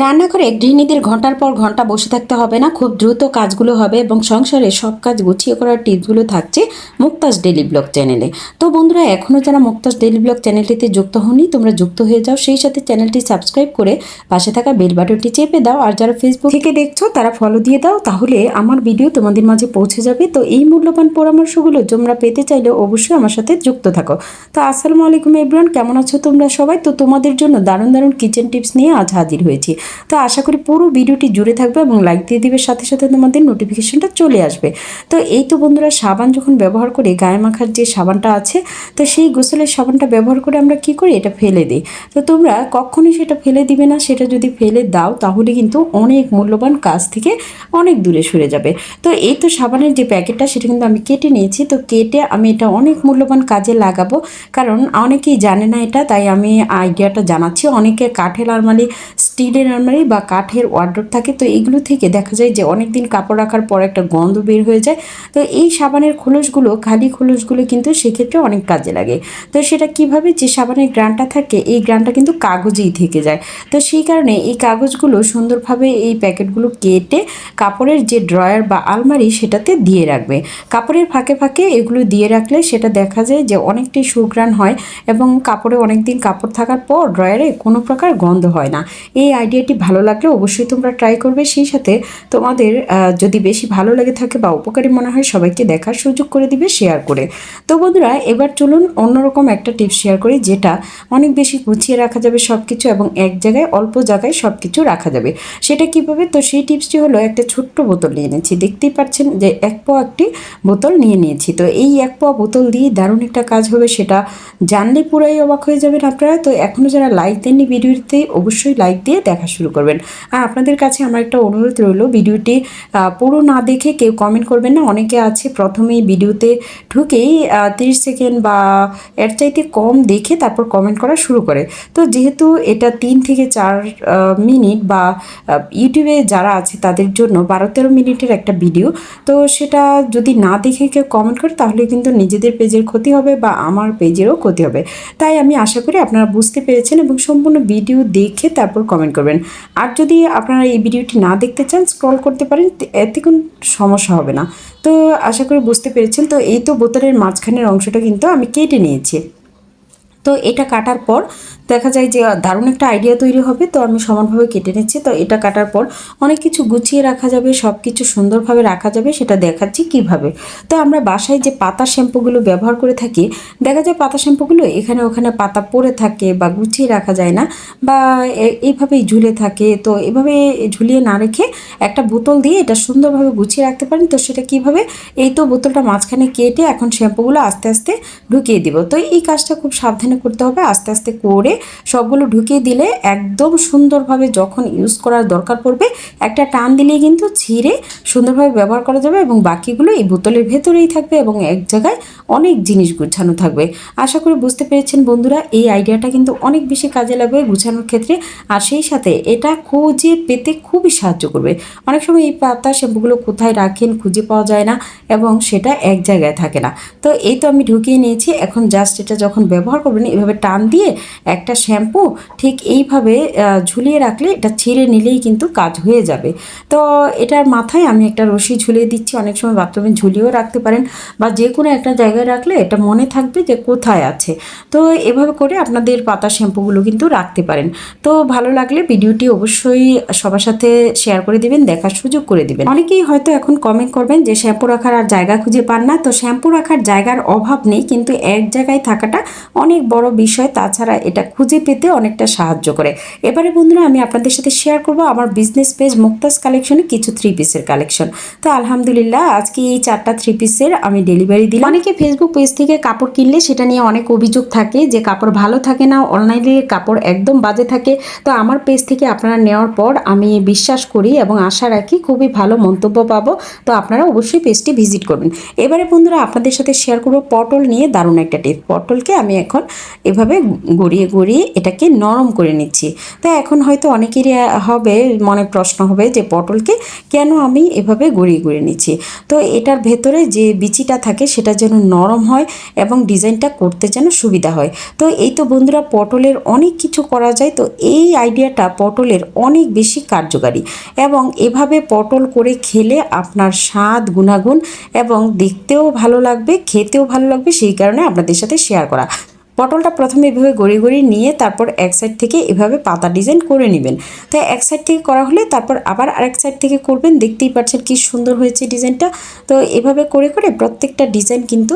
রান্নাঘরে গৃহিণীদের ঘণ্টার পর ঘণ্টা বসে থাকতে হবে না। খুব দ্রুত কাজগুলো হবে এবং সংসারে সব কাজ গুছিয়ে করার টিপসগুলো থাকছে মুক্তাজ ডেলি ব্লগ চ্যানেলে। তো বন্ধুরা এখনও যারা মুক্তাজ ডেলি ব্লগ চ্যানেলটিতে যুক্ত হননি, তোমরা যুক্ত হয়ে যাও। সেই সাথে চ্যানেলটি সাবস্ক্রাইব করে পাশে থাকা বেল বাটনটি চেপে দাও। আর যারা ফেসবুক থেকে দেখছ, তারা ফলো দিয়ে দাও। তাহলে আমার ভিডিও তোমাদের মাঝে পৌঁছে যাবে। তো এই মূল্যবান পরামর্শগুলো তোমরা পেতে চাইলে অবশ্যই আমার সাথে যুক্ত থাকো। তো আসসালামু আলাইকুম এভরিওয়ান, কেমন আছো তোমরা সবাই? তো তোমাদের জন্য দারুণ দারুণ কিচেন টিপস নিয়ে আজ হাজির হয়েছি। তো আশা করি পুরো ভিডিওটি জুড়ে থাকবে এবং লাইক দিয়ে দিবে, সাথে সাথে তোমাদের নোটিফিকেশনটা চলে আসবে। তো এই তো বন্ধুরা, সাবান যখন ব্যবহার করি গায়ে মাখার যে সাবানটা আছে, তো সেই গোসলের সাবানটা ব্যবহার করে আমরা কি করি? এটা ফেলে দিই। তো তোমরা কখনই সেটা ফেলে দিবে না, সেটা যদি ফেলে দাও, তাহলে কিন্তু অনেক মূল্যবান কাজ থেকে অনেক দূরে সরে যাবে। তো এই তো সাবানের যে প্যাকেটটা, সেটা কিন্তু আমি কেটে নিয়েছি। তো কেটে আমি এটা অনেক মূল্যবান কাজে লাগাবো, কারণ অনেকেই জানে না এটা, তাই আমি আইডিয়াটা জানাচ্ছি। অনেকে কাঠের আলমারি, স্টিলের আলমারি বা কাঠের ওয়ার্ড্রপ থাকে, তো এগুলো থেকে দেখা যায় যে অনেক দিন কাপড় রাখার পর একটা গন্ধ বের হয়ে যায়। তো এই সাবানের খোলসগুলো, খালি খোলসগুলো কিন্তু সেক্ষেত্রে অনেক কাজে লাগে। তো সেটা কীভাবে যে সাবানের গ্রানটা থাকে, এই গ্রানটা কিন্তু কাগজেই থেকে যায়। তো সেই কারণে এই কাগজগুলো সুন্দরভাবে এই প্যাকেটগুলো কেটে কাপড়ের যে ড্রয়ার বা আলমারি সেটাতে দিয়ে রাখবে। কাপড়ের ফাঁকে ফাঁকে এগুলো দিয়ে রাখলে সেটা দেখা যায় যে অনেকটাই সুগ্রাণ হয় এবং কাপড়ে অনেক দিন কাপড় থাকার পর ড্রয়ারে কোনো প্রকার গন্ধ হয় না। এই আইডিয়াটি ভালো লাগলে অবশ্যই তোমরা ট্রাই করবে। সেই সাথে তোমাদের যদি বেশি ভালো লাগে থাকে বা উপকারী মনে হয়, সবাইকে দেখার সুযোগ করে দিবে শেয়ার করে। তো বন্ধুরা, এবার চলুন অন্যরকম একটা টিপস শেয়ার করি, যেটা অনেক বেশি গুছিয়ে রাখা যাবে সব কিছু এবং এক জায়গায়, অল্প জায়গায় সব কিছু রাখা যাবে। সেটা কীভাবে? তো সেই টিপসটি হলো একটা ছোট্ট বোতল নিয়ে নিয়েছি দেখতেই পাচ্ছেন যে এক পোয়া একটি বোতল নিয়ে নিয়েছি। তো এই এক পোয়া বোতল দিয়ে দারুণ একটা কাজ হবে, সেটা জানলে পুরাই অবাক হয়ে যাবেন আপনারা। তো এখনও যারা লাইক দেননি ভিডিওটিতে, অবশ্যই লাইক দিয়ে দেখা শুরু করবেন। আর আপনাদের কাছে আমার একটা অনুরোধ রইল, ভিডিওটি পুরো না দেখে কেউ কমেন্ট করবেন না। অনেকে আছে প্রথমেই ভিডিওতে ঢুকেই তিরিশ সেকেন্ড বা এর চাইতে কম দেখে তারপর কমেন্ট করা শুরু করে। তো যেহেতু এটা তিন থেকে চার মিনিট বা ইউটিউবে যারা আছে তাদের জন্য বারো তেরো মিনিটের একটা ভিডিও। তো সেটা যদি না দেখে কেউ কমেন্ট করে তাহলে কিন্তু নিজেদের পেজের ক্ষতি হবে বা আমার পেজেরও ক্ষতি হবে। তাই আমি আশা করি আপনারা বুঝতে পেরেছেন এবং সম্পূর্ণ ভিডিও দেখে তারপর কমেন্ট করবেন। আর যদি আপনারা এই ভিডিওটি না দেখতে চান স্ক্রল করতে পারেন এতে কোনো সমস্যা হবে না। তো আশা করি বুঝতে পেরেছেন, তো এই তো বোতলের মাঝখানের অংশটা কিন্তু আমি কেটে নিয়েছি। তো এটা কাটার পর দেখা যায় যে দারুণ একটা আইডিয়া তৈরি হবে, তো আমি সমানভাবে কেটে নিচ্ছি। তো এটা কাটার পর অনেক কিছু গুছিয়ে রাখা যাবে সব কিছু সুন্দরভাবে রাখা যাবে, সেটা দেখাচ্ছি কীভাবে। তো আমরা বাসায় যে পাতা শ্যাম্পুগুলো ব্যবহার করে থাকি, দেখা যায় পাতা শ্যাম্পুগুলো এখানে ওখানে পাতা পড়ে থাকে বা গুছিয়ে রাখা যায় না, বা এইভাবেই ঝুলে থাকে। তো এভাবে ঝুলিয়ে না রেখে একটা বোতল দিয়ে এটা সুন্দরভাবে গুছিয়ে রাখতে পারেন। তো সেটা কীভাবে? এই তো বোতলটা মাঝখানে কেটে এখন শ্যাম্পুগুলো আস্তে আস্তে ঢুকিয়ে দিব। তো এই কাজটা খুব সাবধানে করতে হবে, আস্তে আস্তে করে সবগুলো ঢুকিয়ে দিলে একদম সুন্দরভাবে যখন ইউজ করার দরকার পড়বে, একটা টান দিলেই কিন্তু ছিঁড়ে সুন্দরভাবে ব্যবহার করা যাবে এবং বাকিগুলো এই বোতলের ভেতরেই থাকবে এবং এক জায়গায় অনেক জিনিস গুছানো থাকবে। আশা করি বুঝতে পেরেছেন বন্ধুরা, এই আইডিয়াটা কিন্তু অনেক বেশি কাজে লাগবে গুছানোর ক্ষেত্রে। আর সেই সাথে এটা খুঁজে পেতে খুবই সাহায্য করবে। অনেক সময় এই পাতা শ্যাম্পুগুলো কোথায় রাখেন খুঁজে পাওয়া যায় না এবং সেটা এক জায়গায় থাকে না। তো এই তো আমি ঢুকিয়ে নিয়েছি, এখন জাস্ট এটা যখন ব্যবহার করবেন, এভাবে টান দিয়ে একটা শ্যাম্পু ঠিক এইভাবে ঝুলিয়ে রাখলে এটা ছিঁড়ে নিলেই কিন্তু কাজ হয়ে যাবে। তো এটার মাথায় আমি একটা রশি ঝুলিয়ে দিচ্ছি। অনেক সময় বাথরুমে ঝুলিয়েও রাখতে পারেন বা যে কোনো একটা জায়গায় রাখলে এটা মনে থাকবে যে কোথায় আছে। তো এভাবে করে আপনাদের পাতা শ্যাম্পুগুলো কিন্তু রাখতে পারেন। তো ভালো লাগলে ভিডিওটি অবশ্যই সবার সাথে শেয়ার করে দিবেন, দেখার সুযোগ করে দিবেন। অনেকেই হয়তো এখন কমেন্ট করবেন যে শ্যাম্পু রাখার আর জায়গা খুঁজে পান না। তো শ্যাম্পু রাখার জায়গার অভাব নেই, কিন্তু এক জায়গায় থাকাটা অনেক বড় বিষয়। তাছাড়া এটা খুঁজে পেতে অনেকটা সাহায্য করে। এবারে বন্ধুরা, আমি আপনাদের সাথে শেয়ার করব আমার বিজনেস পেজ মুক্তাস কালেকশনে কিছু থ্রি পিসের কালেকশন তো আলহামদুলিল্লাহ, আজকে এই চারটা থ্রি পিসের আমি ডেলিভারি দিলাম। অনেকে ফেসবুক পেজ থেকে কাপড় কিনলে সেটা নিয়ে অনেক অভিযোগ থাকে যে কাপড় ভালো থাকে না, অনলাইনে কাপড় একদম বাজে থাকে। তো আমার পেজ থেকে আপনারা নেওয়ার পর আমি বিশ্বাস করি এবং আশা রাখি খুবই ভালো মন্তব্য পাবো। তো আপনারা অবশ্যই পেজটি ভিজিট করবেন। এবারে বন্ধুরা, আপনাদের সাথে শেয়ার করব পটল নিয়ে দারুণ একটা টিপ পটলকে আমি এখন এভাবে গড়িয়ে গড়িয়ে গড়িয়ে এটাকে নরম করে নিচ্ছি। তো এখন হয়তো অনেকেরই হবে, মনে প্রশ্ন হবে যে, পটলকে কেন আমি এভাবে গড়িয়ে গড়িয়ে নিচ্ছি? তো এটার ভেতরে যে বিচিটা থাকে, সেটা যেন নরম হয় এবং ডিজাইনটা করতে যেন সুবিধা হয়। তো এই তো বন্ধুরা, পটলের অনেক কিছু করা যায়। তো এই আইডিয়াটা পটলের অনেক বেশি কার্যকারী এবং এভাবে পটল করে খেলে আপনার স্বাদ গুণাগুণ এবং দেখতেও ভালো লাগবে, খেতেও ভালো লাগবে, সেই কারণে আপনাদের সাথে শেয়ার করা। পটলটা প্রথমে এভাবে গড়িয়ে গড়িয়ে নিয়ে তারপর এক সাইড থেকে এভাবে পাতা ডিজাইন করে নেবেন। তো এক সাইড থেকে করা হলে তারপর আবার আরেক সাইড থেকে করবেন। দেখতেই পাচ্ছেন কি সুন্দর হয়েছে ডিজাইনটা তো এভাবে করে করে প্রত্যেকটা ডিজাইন কিন্তু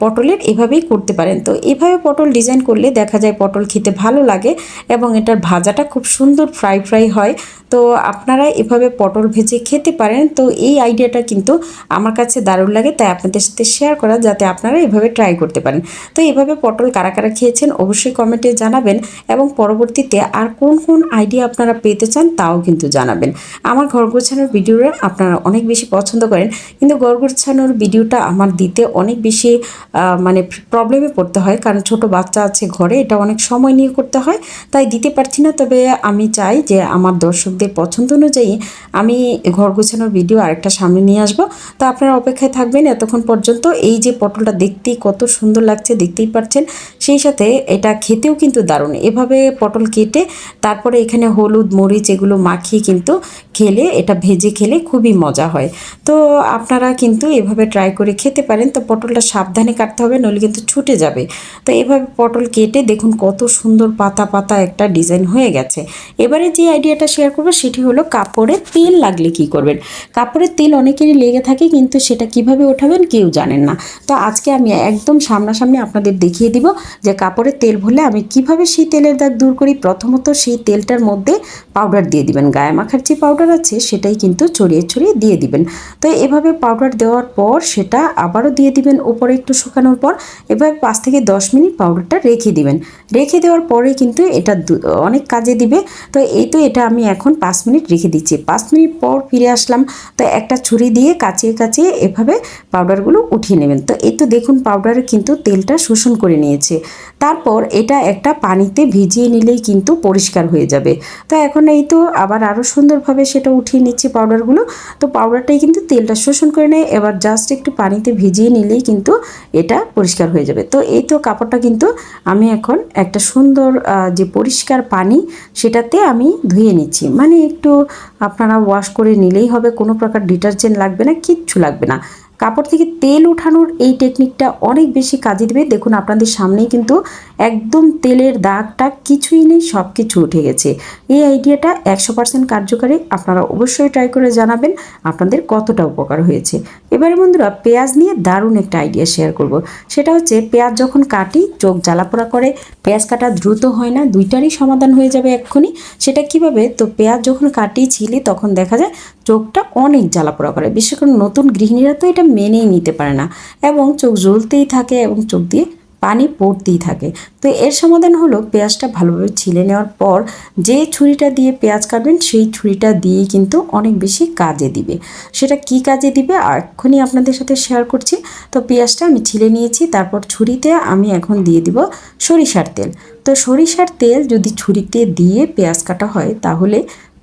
পটলের এভাবেই করতে পারেন। তো এভাবে পটল ডিজাইন করলে দেখা যায় পটল খেতে ভালো লাগে এবং এটার ভাজাটা খুব সুন্দর ফ্রাই ফ্রাই হয়। তো আপনারা এভাবে পটল ভেজে খেতে পারেন। তো এই আইডিয়াটা কিন্তু আমার কাছে দারুণ লাগে, তাই আপনাদের সাথে শেয়ার করা যাতে আপনারা এভাবে ট্রাই করতে পারেন। তো এভাবে পটল কারা কারা খেয়েছেন অবশ্যই কমেন্টে জানাবেন এবং পরবর্তীতে আর কোন কোন আইডিয়া আপনারা পেতে চান তাও কিন্তু জানাবেন। আমার ঘর গোছানোর ভিডিওটা আপনারা অনেক বেশি পছন্দ করেন, কিন্তু ঘর গোছানোর ভিডিওটা আমার দিতে অনেক বেশি মানে প্রবলেমে পড়তে হয়। কারণ ছোট বাচ্চা আছে ঘরে, এটা অনেক সময় নিয়ে করতে হয়, তাই দিতে পারছি না। তবে আমি চাই যে আমার দর্শকদের পছন্দ অনুযায়ী আমি ঘর গোছানোর ভিডিও আরেকটা সামনে নিয়ে আসব। তো আপনারা অপেক্ষায় থাকবেন এতক্ষণ পর্যন্ত। এই যে পটলটা দেখতেই কত সুন্দর লাগছে, দেখতেই পাচ্ছেন সেই সাথে এটা খেতেও কিন্তু দারুণ। এভাবে পটল কেটে তারপরে এখানে হলুদ, মরিচ এগুলো মাখিয়ে কিন্তু খেলে, এটা ভেজে খেলে খুবই মজা হয়। তো আপনারা কিন্তু এভাবে ট্রাই করে খেতে পারেন। তো পটলটা সাবধানে কাটতে হবে, নইলে কিন্তু ছুটে যাবে। তো এভাবে পটল কেটে দেখুন কত সুন্দর পাতা পাতা একটা ডিজাইন হয়ে গেছে। এবারে যে আইডিয়াটা শেয়ার করব সেটি হলো কাপড়ে তেল লাগলে কি করবেন? কাপড়ের তেল অনেকেরই লেগে থাকে, কিন্তু সেটা কীভাবে ওঠাবেন কেউ জানেন না। তো আজকে আমি একদম সামনাসামনি আপনাদের দেখিয়ে দিব যে কাপড়ে তেল ভরলে আমি কীভাবে সেই তেলের দাগ দূর করি। প্রথমত সেই তেলটার মধ্যে পাউডার দিয়ে দিবেন। গায়ে মাখার যে পাউডার আছে, সেটাই কিন্তু ছড়িয়ে ছড়িয়ে দিয়ে দিবেন। তো এভাবে পাউডার দেওয়ার পর সেটা আবারও দিয়ে দিবেন উপরে একটু শুকানোর পর। এভাবে পাঁচ থেকে দশ মিনিট পাউডারটা রেখে দিবেন। রেখে দেওয়ার পরে কিন্তু এটা অনেক কাজে দিবে। তো এই তো এটা আমি এখন পাঁচ মিনিট রেখে দিচ্ছি। পাঁচ মিনিট পর ফিরে আসলাম। তো একটা ছুরি দিয়ে কাচিয়ে কাচিয়ে এভাবে পাউডারগুলো উঠিয়ে নেবেন। তো এই তো দেখুন পাউডারে কিন্তু তেলটা শোষণ করে নিয়েছে। তারপর এটা একটা পানিতে ভিজিয়ে নিলেই কিন্তু পরিষ্কার হয়ে যাবে। তো এখন এই তো আবার আরও সুন্দরভাবে সেটা উঠিয়ে নিচ্ছি পাউডারগুলো তো পাউডারটাই কিন্তু তেলটা শোষণ করে নেয়, এবার জাস্ট একটু পানিতে ভিজিয়ে নিলেই কিন্তু এটা পরিষ্কার হয়ে যাবে। তো এই তো কাপড়টা কিন্তু আমি এখন একটা সুন্দর যে পরিষ্কার পানি সেটাতে আমি ধুয়ে নিচ্ছি। মানে একটু আপনারা ওয়াশ করে নিলেই হবে, কোনো প্রকার ডিটারজেন্ট লাগবে না, কিচ্ছু লাগবে না। কাপড় থেকে তেল ওঠানোর এই টেকনিকটা অনেক বেশি কাজে দেবে। দেখুন, আপনাদের সামনেই কিন্তু একদম তেলের দাগটা কিছুই নেই সব কিছু উঠে গেছে। এই আইডিয়াটা একশো পার্সেন্ট কার্যকারী। আপনারা অবশ্যই ট্রাই করে জানাবেন আপনাদের কতটা উপকার হয়েছে। এবারে বন্ধুরা, পেঁয়াজ নিয়ে দারুণ একটা আইডিয়া শেয়ার করব। সেটা হচ্ছে, পেঁয়াজ যখন কাটি, চোখ জ্বালাপোড়া করে, পেঁয়াজ কাটা দ্রুত হয় না, দুইটারই সমাধান হয়ে যাবে এক্ষুনি। সেটা কীভাবে? তো পেঁয়াজ যখন কাটি ছিলি তখন দেখা যায় চোখটা অনেক জ্বালাপোড়া করে। বিশেষ করে নতুন গৃহিণীরা তো এটা মেনেই নিতে পারে না এবং চোখ জ্বলতেই থাকে এবং চোখ দিয়ে পানি পড়তেই থাকে। তো এর সমাধান হলো পেঁয়াজটা ভালোভাবে ছিলে নেওয়ার পর যে ছুরিটা দিয়ে পেঁয়াজ কাটবেন সেই ছুরিটা দিয়েই কিন্তু অনেক বেশি কাজে দিবে। সেটা কি কাজে দিবে এক্ষুনি আপনাদের সাথে শেয়ার করছি। তো পেঁয়াজটা আমি ছিলে নিয়েছি, তারপর ছুরিতে আমি এখন দিয়ে দিব সরিষার তেল। তো সরিষার তেল যদি ছুরিতে দিয়ে পেঁয়াজ কাটা হয় তাহলে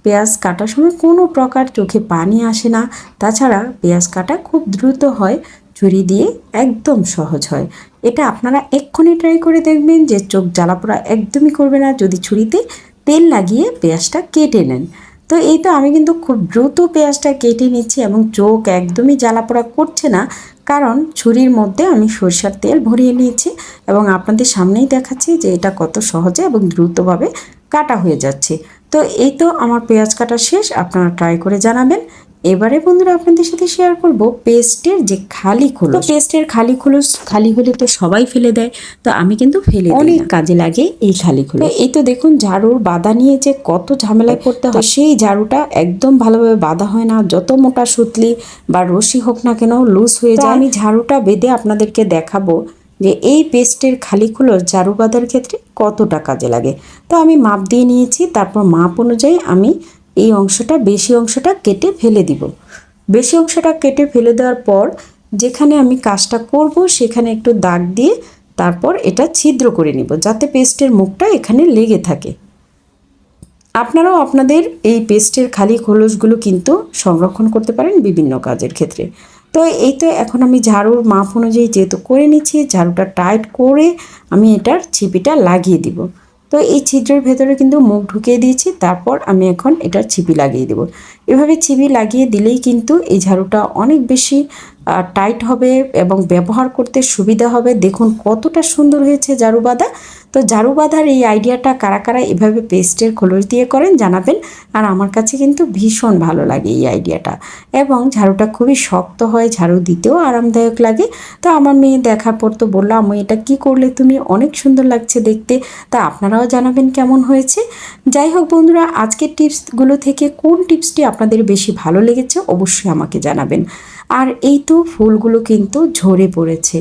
পেঁয়াজ কাটার সময় কোনো প্রকার চোখে পানি আসে না। তাছাড়া পেঁয়াজ কাটা খুব দ্রুত হয় ছুরি দিয়ে একদম সহজ হয়। এটা আপনারা এক্ষুনি ট্রাই করে দেখবেন যে চোখ জ্বালাপোড়া একদমই করবে না। যদি ছুরিতে তেল লাগিয়ে পেঁয়াজটা কেটে নেন। তো এই তো আমি কিন্তু খুব দ্রুত পেঁয়াজটা কেটে নিচ্ছি এবং চোখ একদমই জ্বালাপোড়া করছে না। কারণ ছুরির মধ্যে আমি সরষার তেল ভরিয়ে নিয়েছি এবং আপনাদের সামনেই দেখাচ্ছি যে এটা কত সহজে এবং দ্রুতভাবে কাটা হয়ে যাচ্ছে। তো এই তো আমার পেঁয়াজ কাটা শেষ আপনারা ট্রাই করে জানাবেন। এবারে বন্ধুরা আপনাদের সাথে শেয়ার করব পেস্টের যে খালি খোলস। পেস্টের খালি খোলস খালি হলে তো সবাই ফেলে দেয় তো আমি কিন্তু ফেলে অনেক কাজে লাগে এই খালি খোলস। এই তো দেখুন ঝাড়ুর বাঁধা নিয়ে যে কত ঝামেলায় করতে হয় সেই ঝাড়ুটা একদম ভালোভাবে বাঁধা হয় না যত মোটা সুতলি বা রশি হোক না কেন লুজ হয়ে যায়। আমি ঝাড়ুটা বেঁধে আপনাদেরকে দেখাবো। যে এই পেস্টের খালি খোলস ঝাড়ু বাঁধার ক্ষেত্রে কতটা কাজে লাগে। তো আমি মাপ দিয়ে নিয়েছি, তারপর মাপ অনুযায়ী আমি এই অংশটা, বেশি অংশটা কেটে ফেলে দিব। বেশি অংশটা কেটে ফেলে দেওয়ার পর যেখানে আমি কাজটা করব সেখানে একটু দাগ দিয়ে তারপর এটা ছিদ্র করে নিব, যাতে পেস্টের মুখটা এখানে লেগে থাকে। আপনারাও আপনাদের এই পেস্টের খালি খোলসগুলো কিন্তু সংরক্ষণ করতে পারেন বিভিন্ন কাজের ক্ষেত্রে। তো এই তো এখন আমি ঝাড়ুর মাপ অনুযায়ী যেহেতু করে নিচ্ছি, ঝাড়ুটা টাইট করে আমি এটার ছিপিটা লাগিয়ে দিব। তো এই ছিদ্রের ভেতরে কিন্তু মুখ ঢুকিয়ে দিয়েছি, তারপর আমি এখন এটার ছিপি লাগিয়ে দেব। এভাবে চিবি লাগিয়ে দিলেই কিন্তু এই ঝাড়ুটা অনেক বেশি টাইট হবে এবং ব্যবহার করতে সুবিধা হবে। দেখুন কতটা সুন্দর হয়েছে ঝাড়ু বাঁধা। তো ঝাড়ু বাঁধার এই আইডিয়াটা কারা কারা এভাবে পেস্টের খোলস দিয়ে করেন জানাবেন। আর আমার কাছে কিন্তু ভীষণ ভালো লাগে এই আইডিয়াটা। এবং ঝাড়ুটা খুবই শক্ত হয়, ঝাড়ু দিতেও আরামদায়ক লাগে। তো আমার মেয়ে দেখার পর তো বললাম আমি এটা কি করলে তুমি? অনেক সুন্দর লাগছে দেখতে। তা আপনারাও জানাবেন কেমন হয়েছে। যাই হোক বন্ধুরা, আজকের টিপসগুলো থেকে কোন টিপসটি আপনাদের বেশি ভালো লেগেছে অবশ্যই আমাকে জানাবেন। আর এই তো ফুলগুলো কিন্তু ঝরে পড়েছে।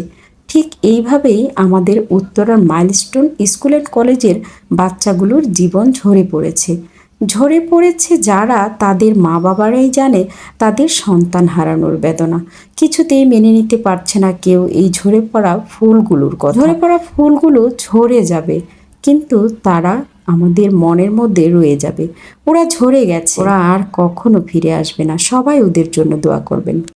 ঠিক এইভাবেই আমাদের উত্তরার মাইলস্টোন স্কুল অ্যান্ড কলেজের বাচ্চাগুলোর জীবন ঝরে পড়েছে। ঝরে পড়েছে যারা তাদের মা বাবারাই জানে তাদের সন্তান হারানোর বেদনা। কিছুতেই মেনে নিতে পারছে না কেউ এই ঝরে পড়া ফুলগুলোর কথা। ঝরে পড়া ফুলগুলো ঝরে যাবে, কিন্তু তারা আমাদের মনের মধ্যে রয়ে যাবে। ওরা ঝরে গেছে। ওরা আর কখনো ফিরে আসবে না। সবাই ওদের জন্য দোয়া করবেন।